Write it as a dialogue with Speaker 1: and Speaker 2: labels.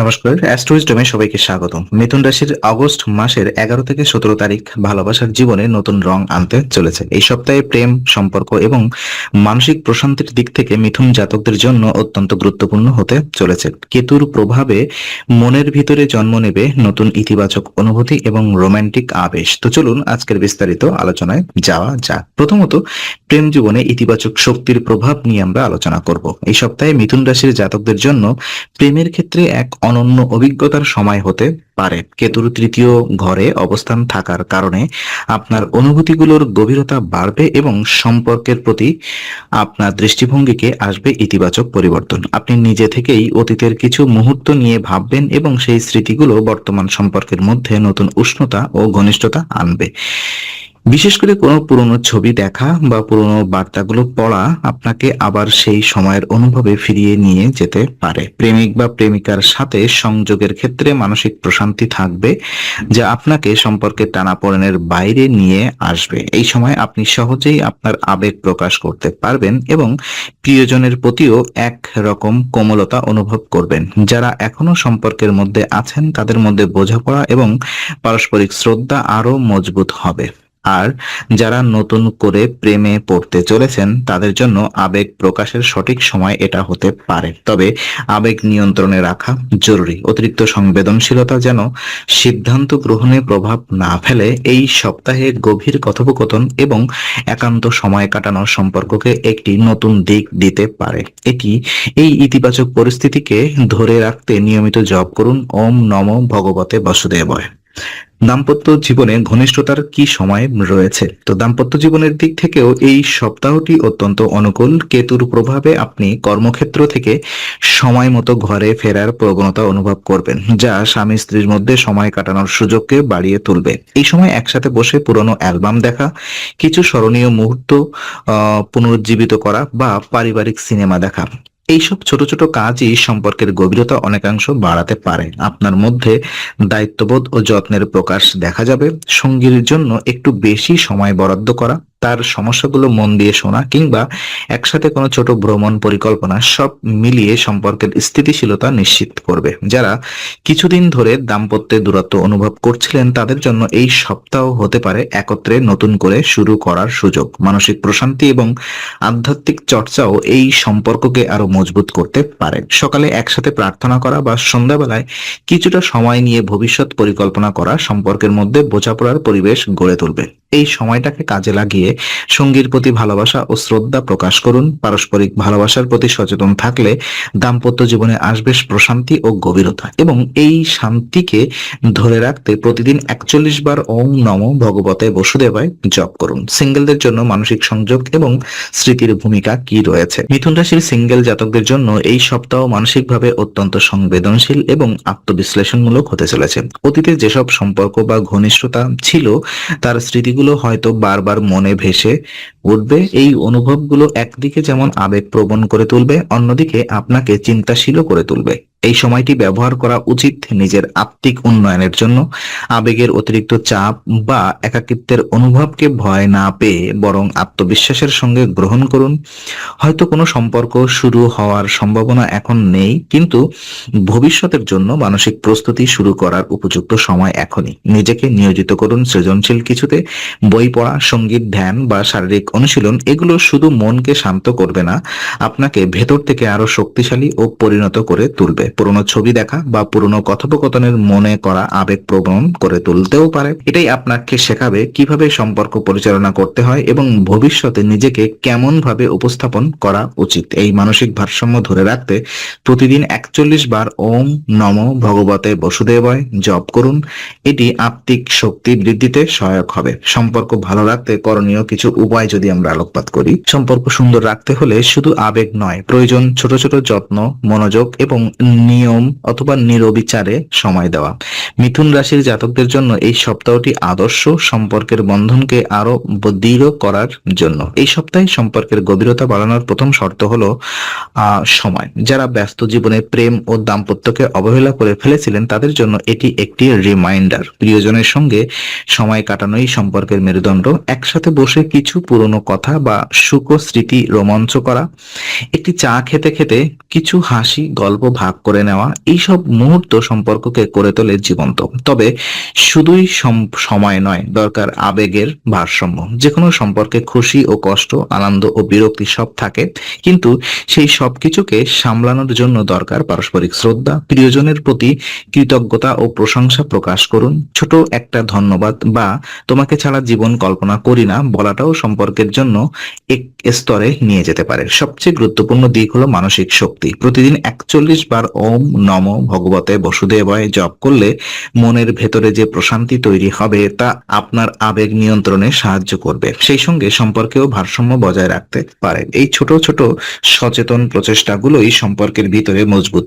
Speaker 1: নমস্কার অ্যাস্ট্রোইজডমে সবাইকে স্বাগত মিথুন রাশির আগস্ট মাসের এগারো থেকে সতেরো তারিখ ভালোবাসার জীবনে নতুন রং আনতে চলেছে। এই সপ্তাহে প্রেম, সম্পর্ক এবং মানসিক প্রশান্তির দিক থেকে মিথুন জাতকদের জন্য অত্যন্ত গুরুত্বপূর্ণ হতে চলেছে। কেতুর প্রভাবে মনের ভিতরে জন্ম নেবে নতুন ইতিবাচক অনুভূতি এবং রোমান্টিক আবেশ। তো চলুন আজকের বিস্তারিত আলোচনায় যাওয়া যাক। প্রথমত, প্রেম জীবনে ইতিবাচক শক্তির প্রভাব নিয়ে আমরা আলোচনা করব। এই সপ্তাহে মিথুন রাশির জাতকদের জন্য প্রেমের ক্ষেত্রে এক অনন্য অভিজ্ঞতার সময় হতে পারে। কেতুর তৃতীয় ঘরে অবস্থান থাকার কারণে আপনার অনুভূতিগুলোর গভীরতা বাড়বে এবং সম্পর্কের প্রতি আপনার দৃষ্টিভঙ্গিকে আসবে ইতিবাচক পরিবর্তন। আপনি নিজে থেকেই অতীতের কিছু মুহূর্ত নিয়ে ভাববেন এবং সেই স্মৃতিগুলো বর্তমান সম্পর্কের মধ্যে নতুন উষ্ণতা ও ঘনিষ্ঠতা আনবে। বিশেষ করে কোনো পুরনো ছবি দেখা বা পুরনো বার্তাগুলো পড়া আপনাকে আবার সেই সময়ের অনুভবে ফিরিয়ে নিয়ে যেতে পারে। প্রেমিক বা প্রেমিকার সাথে সংযোগের ক্ষেত্রে মানসিক প্রশান্তি থাকবে, যা আপনাকে সম্পর্কের টানাপোড়েনের বাইরে নিয়ে আসবে। এই সময় আপনি সহজেই আপনার আবেগ প্রকাশ করতে পারবেন এবং প্রিয়জনের প্রতিও এক রকম কোমলতা অনুভব করবেন। যারা এখনও সম্পর্কের মধ্যে আছেন, তাদের মধ্যে বোঝাপড়া এবং পারস্পরিক শ্রদ্ধা আরও মজবুত হবে। আর যারা নতুন করে প্রেমে পড়তে চলেছেন, তাদের জন্য আবেগ প্রকাশের সঠিক সময় এটা হতে পারে। তবে আবেগ নিয়ন্ত্রণে রাখা জরুরি। অতিরিক্ত সংবেদনশীলতা যেন সিদ্ধান্ত গ্রহণে প্রভাব না ফেলে, এই সপ্তাহে গভীর কথোপকথন এবং একান্ত সময় কাটানোর সম্পর্ককে একটি নতুন দিক দিতে পারে। এটি এই ইতিবাচক পরিস্থিতিকে ধরে রাখতে নিয়মিত জপ করুন। ওম নম ভগবতে বসুদেবয়। দাম্পত্য জীবনে ঘনিষ্ঠতার কি সময় রয়েছে? তো দাম্পত্য জীবনের দিক থেকেও এই সপ্তাহটি অত্যন্ত অনুকূল। কেতুর প্রভাবে আপনি কর্মক্ষেত্র থেকে সময় মতো ঘরে ফেরার প্রবণতা অনুভব করবেন, যা স্বামী স্ত্রীর মধ্যে সময় কাটানোর সুযোগকে বাড়িয়ে তুলবে। এই সময় একসাথে বসে পুরনো অ্যালবাম দেখা, কিছু স্মরণীয় মুহূর্ত পুনরুজ্জীবিত করা বা পারিবারিক সিনেমা দেখা। এইসব ছোট ছোট কাজই সম্পর্কের গভীরতা অনেকাংশ বাড়াতে পারে। আপনার মধ্যে দায়িত্ববোধ ও যত্নের প্রকাশ দেখা যাবে। সঙ্গীর জন্য একটু বেশি সময় বরাদ্দ করা তার সমস্যাগুলো মন দিয়ে শোনা কিংবা একসাথে কোনো ছোট ভ্রমণ পরিকল্পনা সব মিলিয়ে সম্পর্কের স্থিতিশীলতা নিশ্চিত করবে। যারা কিছুদিন ধরে দাম্পত্যে দূরত্ব অনুভব করছিলেন, তাদের জন্য এই সপ্তাহ হতে পারে একত্রে নতুন করে শুরু করার সুযোগ। মানসিক প্রশান্তি এবং আধ্যাত্মিক চর্চাও এই সম্পর্ককে আরও মজবুত করতে পারে। সকালে একসাথে প্রার্থনা করা বা সন্ধ্যাবেলায় কিছুটা সময় নিয়ে ভবিষ্যৎ পরিকল্পনা করা সম্পর্কের মধ্যে বোঝাপড়ার পরিবেশ গড়ে তুলবে। এই সময়টাকে কাজে লাগিয়ে সঙ্গীর প্রতি ভালোবাসা ও শ্রদ্ধা প্রকাশ করুন। পারস্পরিক ভালোবাসার প্রতি সচেতন থাকলে দাম্পত্য জীবনে আসবে প্রশান্তি ও গভীরতা এবং এই শান্তিকে ধরে রাখতে প্রতিদিন একচল্লিশ বার ওম নম ভগবতে বসুদেবায় জপ করুন। সিঙ্গেলদের জন্য মানসিক সংযোগ এবং স্মৃতির ভূমিকা কি রয়েছে? মিথুন রাশির সিঙ্গেল জাতকদের জন্য এই সপ্তাহ মানসিকভাবে অত্যন্ত সংবেদনশীল এবং আত্মবিশ্লেষণমূলক হতে চলেছে। অতীতে যেসব সম্পর্ক বা ঘনিষ্ঠতা ছিল, তার স্মৃতিগুলো হয়তো বারবার মনে ভেসে উঠবে। এই অনুভবগুলো একদিকে যেমন আবেগ প্রবণ করে তুলবে, অন্যদিকে আপনাকে চিন্তাশীলও করে তুলবে। এই সময়টি ব্যবহার করা উচিত নিজের আত্মিক উন্নয়নের জন্য। আবেগের অতিরিক্ত চাপ বা একাকিত্বের অনুভবকে ভয় না পেয়ে বরং আত্মবিশ্বাসের সঙ্গে গ্রহণ করুন। হয়তো কোনো সম্পর্ক শুরু হওয়ার সম্ভাবনা এখন নেই, কিন্তু ভবিষ্যতের জন্য মানসিক প্রস্তুতি শুরু করার উপযুক্ত সময় এখনই। নিজেকে নিয়োজিত করুন সৃজনশীল কিছুতে। বই পড়া, সংগীত, ধ্যান বা শারীরিক অনুশীলন এগুলো শুধু মনকে শান্ত করবে না, আপনাকে ভেতর থেকে আরও শক্তিশালী ও পরিণত করে তুলবে। পুরনো ছবি দেখা বা পুরনো কথোপকথনের মনে করা আবেগ প্রবণ করে তুলতেও পারে। এটাই আপনাকে শেখাবে কীভাবে সম্পর্ক পরিচালনা করতে হয় এবং ভবিষ্যতে নিজেকে কেমন ভাবে উপস্থাপন করা উচিত। এই মানসিক ভারসাম্য ধরে রাখতে প্রতিদিন একচল্লিশ বার ওম নম ভগবতে বসুদেবয় জপ করুন। এটি আত্মিক শক্তি বৃদ্ধিতে সহায়ক হবে। সম্পর্ক ভালো রাখতে করণীয় কিছু উপায় যদি আমরা আলোকপাত করি, সম্পর্ক সুন্দর রাখতে হলে শুধু আবেগ নয়, প্রয়োজন ছোট ছোট যত্ন, মনোযোগ এবং নিয়ম অথবা নিরবিচারে সময় দেওয়া। মিথুন রাশির জাতকদের জন্য এই সপ্তাহটি আদর্শ সম্পর্কের বন্ধনকে আরও দৃঢ় করার জন্য। এই সপ্তাহে সম্পর্কের গভীরতা বাড়ানোর প্রথম শর্ত হলো সময়। যারা ব্যস্ত জীবনে প্রেম ও দাম্পত্যকে অবহেলা করে ফেলেছিলেন, তাদের জন্য এটি একটি রিমাইন্ডার প্রিয়জনের সঙ্গে সময় কাটানোই সম্পর্কের মেরুদণ্ড। একসাথে বসে কিছু পুরনো কথা বা সুখ স্মৃতি রোমাঞ্চ করা। একটি চা খেতে খেতে কিছু হাসি, গল্প ভাগ করে নেওয়া, এইসব মুহূর্ত সম্পর্ককে করে তোলে জীবন্ত। তবে শুধুই সময় নয়, দরকার আবেগের ভারসাম্য। যে কোনো সম্পর্কে খুশি ও কষ্ট, আনন্দ ও বিরক্তি সব থাকে, কিন্তু সেই সবকিছুকে সামলানোর জন্য দরকার পারস্পরিক শ্রদ্ধা, প্রিয়জনের প্রতি কৃতজ্ঞতা ও প্রশংসা প্রকাশ করুন। ছোট একটা ধন্যবাদ বা তোমাকে ছাড়া জীবন কল্পনা করি না বলাটাও সম্পর্কের জন্য এক স্তরে নিয়ে যেতে পারে। সবচেয়ে গুরুত্বপূর্ণ দিক হলো মানসিক শক্তি। প্রতিদিন একচল্লিশ বার ওম নম ভগবতে বসুদেবায় জপ করলে মনের ভেতরে যে প্রশান্তি তৈরি হবে তা আপনার আবেগ নিয়ন্ত্রণে সাহায্য করবে। সেই সঙ্গে সম্পর্কেও ভারসাম্য বজায় রাখতে পারে এই ছোট ছোট সচেতন প্রচেষ্টাগুলোই সম্পর্কের ভিতরে মজবুত